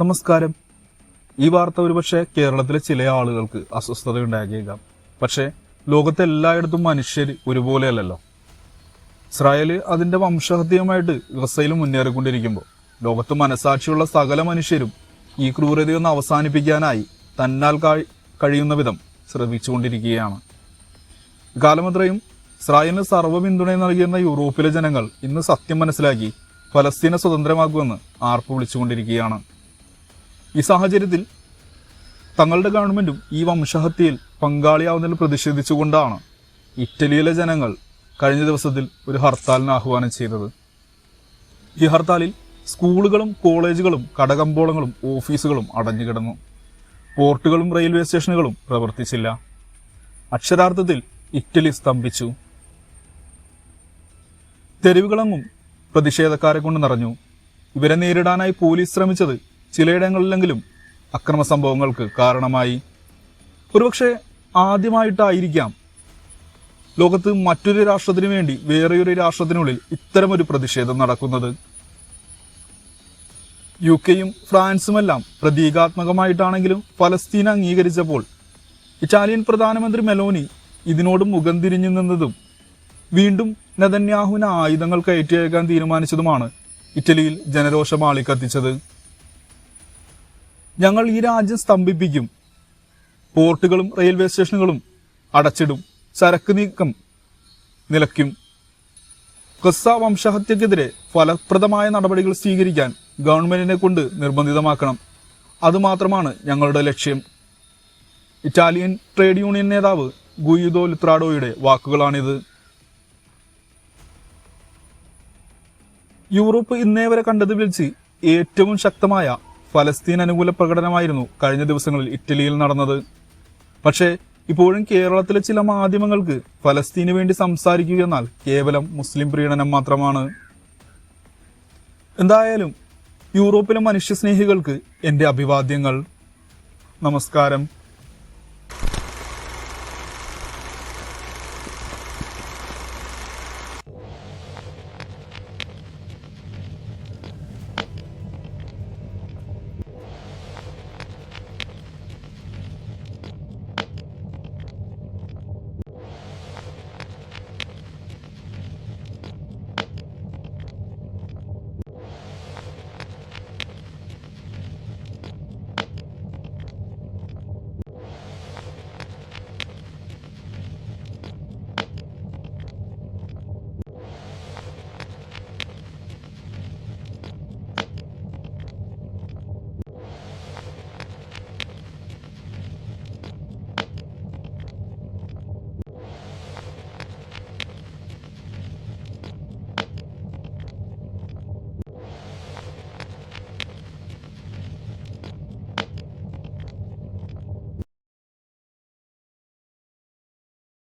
നമസ്കാരം. ഈ വാർത്ത ഒരുപക്ഷെ കേരളത്തിലെ ചില ആളുകൾക്ക് അസ്വസ്ഥത ഉണ്ടാക്കിയേക്കാം പക്ഷേ ലോകത്തെ എല്ലായിടത്തും മനുഷ്യർ ഒരുപോലെയല്ലല്ലോ. ഇസ്രായേൽ അതിന്റെ വംശഹത്യമായിട്ട് ഗസയിൽ മുന്നേറിക്കൊണ്ടിരിക്കുമ്പോൾ ലോകത്ത് മനസാക്ഷിയുള്ള സകല മനുഷ്യരും ഈ ക്രൂരതയൊന്ന് അവസാനിപ്പിക്കാനായി തന്നാൽ കഴിയുന്ന വിധം ശ്രമിച്ചുകൊണ്ടിരിക്കുകയാണ്. കാലമത്രയും ഇസ്രായേലിന് സർവ പിന്തുണയും നൽകിയിരുന്ന യൂറോപ്പിലെ ജനങ്ങൾ ഇന്ന് സത്യം മനസ്സിലാക്കി ഫലസ്തീനെ സ്വതന്ത്രമാക്കുമെന്ന് ആർപ്പ് വിളിച്ചുകൊണ്ടിരിക്കുകയാണ്. ഈ സാഹചര്യത്തിൽ തങ്ങളുടെ ഗവൺമെന്റും ഈ വംശഹത്യയിൽ പങ്കാളിയാവുന്നതിൽ പ്രതിഷേധിച്ചുകൊണ്ടാണ് ഇറ്റലിയിലെ ജനങ്ങൾ കഴിഞ്ഞ ദിവസത്തിൽ ഒരു ഹർത്താലിന് ആഹ്വാനം ചെയ്തത്. ഈ ഹർത്താലിൽ സ്കൂളുകളും കോളേജുകളും കടകമ്പോളങ്ങളും ഓഫീസുകളും അടഞ്ഞുകിടന്നു. പോർട്ടുകളും റെയിൽവേ സ്റ്റേഷനുകളും പ്രവർത്തിച്ചില്ല. അക്ഷരാർത്ഥത്തിൽ ഇറ്റലി സ്തംഭിച്ചു. തെരുവുകളങ്ങും പ്രതിഷേധക്കാരെ കൊണ്ട് നിറഞ്ഞു. ഇവരെ നേരിടാനായി പോലീസ് ശ്രമിച്ചത് ചിലയിടങ്ങളിലെങ്കിലും അക്രമ സംഭവങ്ങൾക്ക് കാരണമായി. ഒരുപക്ഷെ ആദ്യമായിട്ടായിരിക്കാം. ലോകത്ത് മറ്റൊരു രാഷ്ട്രത്തിനു വേണ്ടി വേറെയൊരു രാഷ്ട്രത്തിനുള്ളിൽ ഇത്തരമൊരു പ്രതിഷേധം നടക്കുന്നത്. യു കെയും ഫ്രാൻസുമെല്ലാം പ്രതീകാത്മകമായിട്ടാണെങ്കിലും ഫലസ്തീൻ അംഗീകരിച്ചപ്പോൾ ഇറ്റാലിയൻ പ്രധാനമന്ത്രി മെലോനി ഇതിനോട് മുഖം തിരിഞ്ഞു നിന്നതും വീണ്ടും നെതന്യാഹുവിന് ആയുധങ്ങൾ കയറ്റി അയക്കാൻ തീരുമാനിച്ചതുമാണ് ഇറ്റലിയിൽ ജനരോഷം ആളിക്കത്തിച്ചത് ഞങ്ങൾ ഈ രാജ്യം സ്തംഭിപ്പിക്കും. പോർട്ടുകളും റെയിൽവേ സ്റ്റേഷനുകളും അടച്ചിടും. ചരക്ക് നീക്കം നിലയ്ക്കും. ഖസ വംശഹത്യക്കെതിരെ ഫലപ്രദമായ നടപടികൾ സ്വീകരിക്കാൻ ഗവൺമെന്റിനെ കൊണ്ട് നിർബന്ധിതമാക്കണം. അതുമാത്രമാണ് ഞങ്ങളുടെ ലക്ഷ്യം. ഇറ്റാലിയൻ ട്രേഡ് യൂണിയൻ നേതാവ് ഗുയിദോ ലിത്രാഡോയുടെ വാക്കുകളാണിത്. യൂറോപ്പ് ഇന്നേ വരെ കണ്ടത് വിളിച്ച് ഏറ്റവും ശക്തമായ ഫലസ്തീൻ അനുകൂല പ്രകടനമായിരുന്നു കഴിഞ്ഞ ദിവസങ്ങളിൽ ഇറ്റലിയിൽ നടന്നത്. പക്ഷേ ഇപ്പോഴും കേരളത്തിലെ ചില മാധ്യമങ്ങൾക്ക് ഫലസ്തീന് വേണ്ടി സംസാരിക്കുക എന്നാൽ കേവലം മുസ്ലിം പ്രീണനം മാത്രമാണ്. എന്തായാലും യൂറോപ്പിലെ മനുഷ്യസ്നേഹികൾക്ക് എന്റെ അഭിവാദ്യങ്ങൾ. നമസ്കാരം.